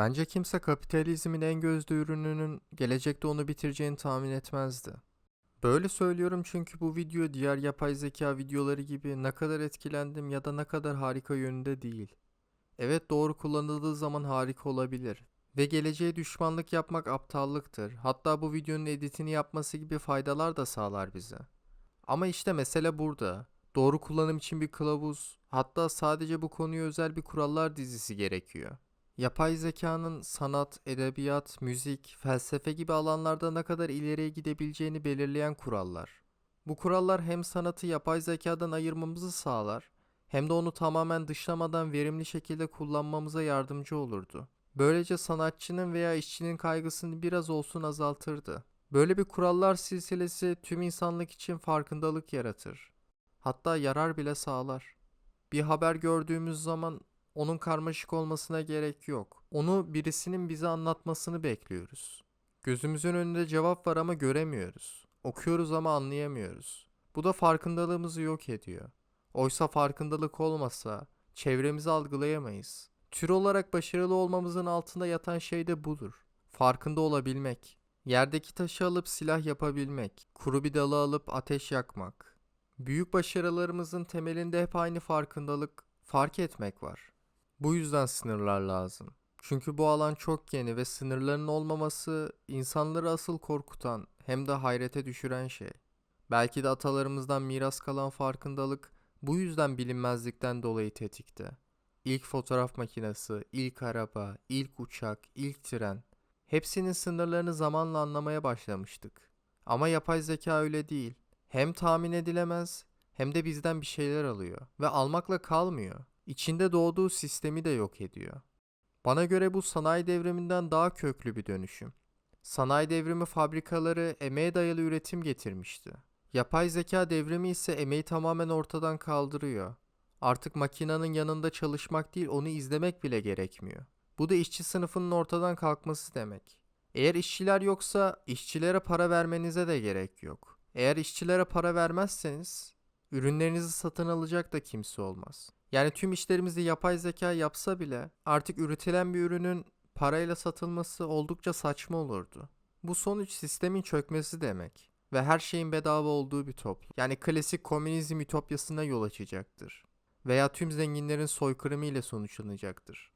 Bence kimse kapitalizmin en gözde ürününün gelecekte onu bitireceğini tahmin etmezdi. Böyle söylüyorum çünkü bu video diğer yapay zeka videoları gibi ne kadar etkilendim ya da ne kadar harika yönünde değil. Evet doğru kullanıldığı zaman harika olabilir. Ve geleceğe düşmanlık yapmak aptallıktır. Hatta bu videonun editini yapması gibi faydalar da sağlar bize. Ama işte mesele burada. Doğru kullanım için bir kılavuz, hatta sadece bu konuya özel bir kurallar dizisi gerekiyor. Yapay zekanın sanat, edebiyat, müzik, felsefe gibi alanlarda ne kadar ileriye gidebileceğini belirleyen kurallar. Bu kurallar hem sanatı yapay zekadan ayırmamızı sağlar, hem de onu tamamen dışlamadan verimli şekilde kullanmamıza yardımcı olurdu. Böylece sanatçının veya işçinin kaygısını biraz olsun azaltırdı. Böyle bir kurallar silsilesi tüm insanlık için farkındalık yaratır. Hatta yarar bile sağlar. Bir haber gördüğümüz zaman onun karmaşık olmasına gerek yok. Onu birisinin bize anlatmasını bekliyoruz. Gözümüzün önünde cevap var ama göremiyoruz. Okuyoruz ama anlayamıyoruz. Bu da farkındalığımızı yok ediyor. Oysa farkındalık olmasa çevremizi algılayamayız. Tür olarak başarılı olmamızın altında yatan şey de budur. Farkında olabilmek. Yerdeki taşı alıp silah yapabilmek. Kuru bir dalı alıp ateş yakmak. Büyük başarılarımızın temelinde hep aynı farkındalık, fark etmek var. Bu yüzden sınırlar lazım. Çünkü bu alan çok yeni ve sınırların olmaması insanları asıl korkutan hem de hayrete düşüren şey. Belki de atalarımızdan miras kalan farkındalık bu yüzden bilinmezlikten dolayı tetikte. İlk fotoğraf makinesi, ilk araba, ilk uçak, ilk tren. Hepsinin sınırlarını zamanla anlamaya başlamıştık. Ama yapay zeka öyle değil. Hem tahmin edilemez hem de bizden bir şeyler alıyor ve almakla kalmıyor. İçinde doğduğu sistemi de yok ediyor. Bana göre bu sanayi devriminden daha köklü bir dönüşüm. Sanayi devrimi fabrikaları emeğe dayalı üretim getirmişti. Yapay zeka devrimi ise emeği tamamen ortadan kaldırıyor. Artık makinenin yanında çalışmak değil onu izlemek bile gerekmiyor. Bu da işçi sınıfının ortadan kalkması demek. Eğer işçiler yoksa işçilere para vermenize de gerek yok. Eğer işçilere para vermezseniz ürünlerinizi satın alacak da kimse olmaz. Yani tüm işlerimizi yapay zeka yapsa bile artık üretilen bir ürünün parayla satılması oldukça saçma olurdu. Bu sonuç sistemin çökmesi demek ve her şeyin bedava olduğu bir toplum. Yani klasik komünizm ütopyasına yol açacaktır. Veya tüm zenginlerin soykırımı ile sonuçlanacaktır.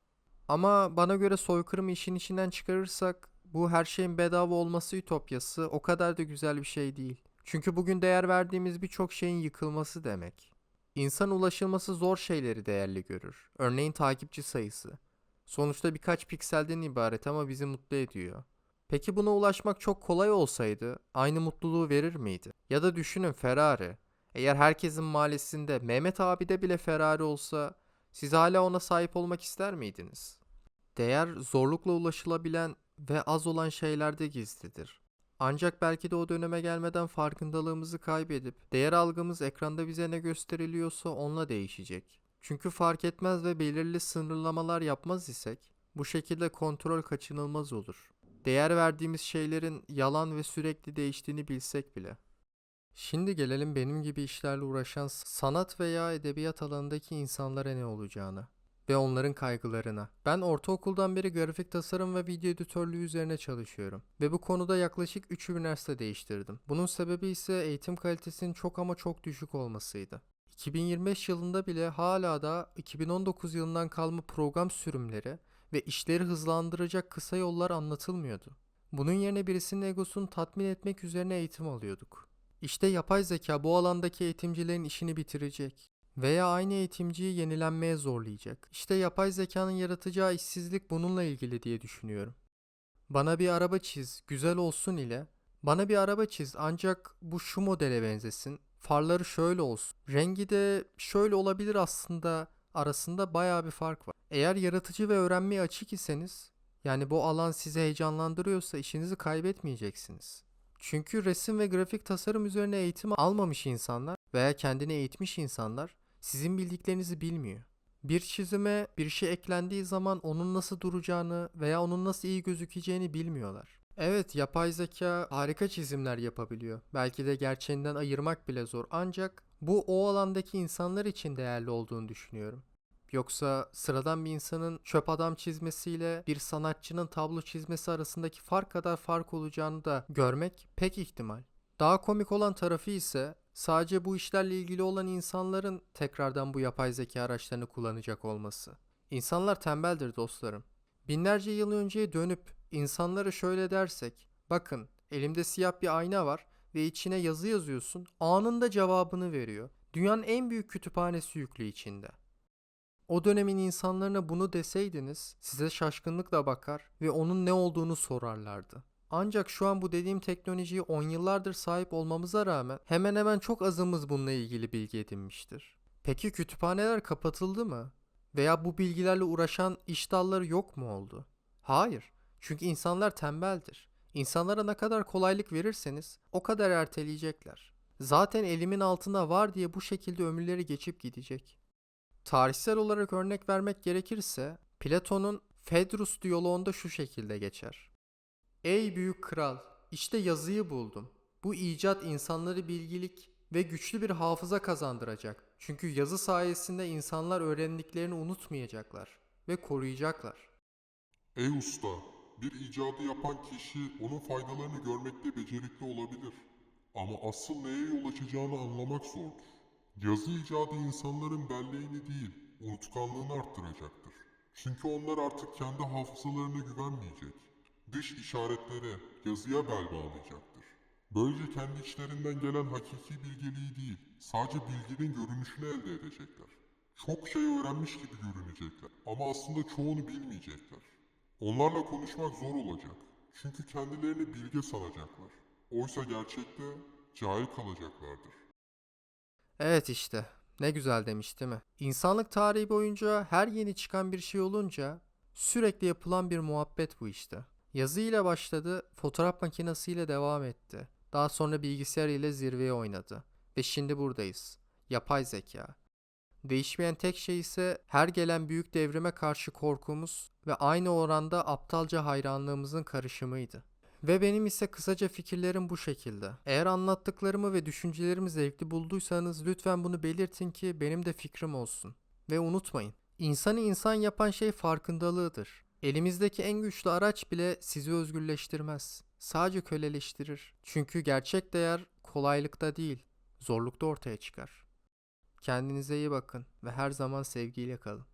Ama bana göre soykırımı işin içinden çıkarırsak bu her şeyin bedava olması ütopyası o kadar da güzel bir şey değil. Çünkü bugün değer verdiğimiz birçok şeyin yıkılması demek. İnsan ulaşılması zor şeyleri değerli görür. Örneğin takipçi sayısı. Sonuçta birkaç pikselden ibaret ama bizi mutlu ediyor. Peki buna ulaşmak çok kolay olsaydı aynı mutluluğu verir miydi? Ya da düşünün Ferrari. Eğer herkesin mahallesinde Mehmet abide bile Ferrari olsa siz hala ona sahip olmak ister miydiniz? Değer zorlukla ulaşılabilen ve az olan şeylerde gizlidir. Ancak belki de o döneme gelmeden farkındalığımızı kaybedip değer algımız ekranda bize ne gösteriliyorsa onunla değişecek. Çünkü fark etmez ve belirli sınırlamalar yapmaz isek bu şekilde kontrol kaçınılmaz olur. Değer verdiğimiz şeylerin yalan ve sürekli değiştiğini bilsek bile. Şimdi gelelim benim gibi işlerle uğraşan sanat veya edebiyat alanındaki insanlara ne olacağını ve onların kaygılarına. Ben ortaokuldan beri grafik tasarım ve video editörlüğü üzerine çalışıyorum ve bu konuda yaklaşık 3 üniversite değiştirdim. Bunun sebebi ise eğitim kalitesinin çok ama çok düşük olmasıydı. 2025 yılında bile hala da 2019 yılından kalma program sürümleri ve işleri hızlandıracak kısa yollar anlatılmıyordu. Bunun yerine birisinin egosunu tatmin etmek üzerine eğitim alıyorduk. İşte yapay zeka bu alandaki eğitimcilerin işini bitirecek veya aynı eğitimciyi yenilenmeye zorlayacak. İşte yapay zekanın yaratacağı işsizlik bununla ilgili diye düşünüyorum. Bana bir araba çiz, güzel olsun ile bana bir araba çiz ancak bu şu modele benzesin. Farları şöyle olsun. Rengi de şöyle olabilir aslında arasında bayağı bir fark var. Eğer yaratıcı ve öğrenmeye açık iseniz yani bu alan sizi heyecanlandırıyorsa işinizi kaybetmeyeceksiniz. Çünkü resim ve grafik tasarım üzerine eğitim almamış insanlar veya kendini eğitmiş insanlar sizin bildiklerinizi bilmiyor. Bir çizime bir şey eklendiği zaman onun nasıl duracağını veya onun nasıl iyi gözükeceğini bilmiyorlar. Evet, yapay zeka harika çizimler yapabiliyor. Belki de gerçeğinden ayırmak bile zor ancak bu o alandaki insanlar için değerli olduğunu düşünüyorum. Yoksa sıradan bir insanın çöp adam çizmesiyle bir sanatçının tablo çizmesi arasındaki fark kadar fark olacağını da görmek pek ihtimal. Daha komik olan tarafı ise sadece bu işlerle ilgili olan insanların tekrardan bu yapay zeka araçlarını kullanacak olması. İnsanlar tembeldir dostlarım. Binlerce yıl önceye dönüp insanlara şöyle dersek, bakın elimde siyah bir ayna var ve içine yazı yazıyorsun, anında cevabını veriyor. Dünyanın en büyük kütüphanesi yüklü içinde. O dönemin insanlarına bunu deseydiniz size şaşkınlıkla bakar ve onun ne olduğunu sorarlardı. Ancak şu an bu dediğim teknolojiyi 10 yıllardır sahip olmamıza rağmen hemen hemen çok azımız bununla ilgili bilgi edinmiştir. Peki kütüphaneler kapatıldı mı? Veya bu bilgilerle uğraşan iş dalları yok mu oldu? Hayır. Çünkü insanlar tembeldir. İnsanlara ne kadar kolaylık verirseniz o kadar erteleyecekler. Zaten elimin altında var diye bu şekilde ömürleri geçip gidecek. Tarihsel olarak örnek vermek gerekirse Platon'un Phaedrus diyaloğunda şu şekilde geçer. Ey büyük kral, işte yazıyı buldum. Bu icat insanları bilgilik ve güçlü bir hafıza kazandıracak. Çünkü yazı sayesinde insanlar öğrendiklerini unutmayacaklar ve koruyacaklar. Ey usta, bir icadı yapan kişi onun faydalarını görmekte becerikli olabilir. Ama asıl neye yol açacağını anlamak zordur. Yazı icadı insanların belleğini değil, unutkanlığını arttıracaktır. Çünkü onlar artık kendi hafızalarına güvenmeyecek. Dış işaretlere, yazıya bel bağlayacaktır. Böylece kendi içlerinden gelen hakiki bilgeliği değil, sadece bilginin görünüşünü elde edecekler. Çok şey öğrenmiş gibi görünecekler ama aslında çoğunu bilmeyecekler. Onlarla konuşmak zor olacak. Çünkü kendilerini bilge sanacaklar. Oysa gerçekte cahil kalacaklardır. Evet işte. Ne güzel demiş değil mi? İnsanlık tarihi boyunca her yeni çıkan bir şey olunca sürekli yapılan bir muhabbet bu işte. Yazı ile başladı, fotoğraf makinesiyle devam etti. Daha sonra bilgisayar ile zirveye oynadı. Ve şimdi buradayız. Yapay zeka. Değişmeyen tek şey ise her gelen büyük devrime karşı korkumuz ve aynı oranda aptalca hayranlığımızın karışımıydı. Ve benim ise kısaca fikirlerim bu şekilde. Eğer anlattıklarımı ve düşüncelerimi zevkli bulduysanız lütfen bunu belirtin ki benim de fikrim olsun. Ve unutmayın, insanı insan yapan şey farkındalığıdır. Elimizdeki en güçlü araç bile sizi özgürleştirmez. Sadece köleleştirir. Çünkü gerçek değer kolaylıkta değil, zorlukta ortaya çıkar. Kendinize iyi bakın ve her zaman sevgiyle kalın.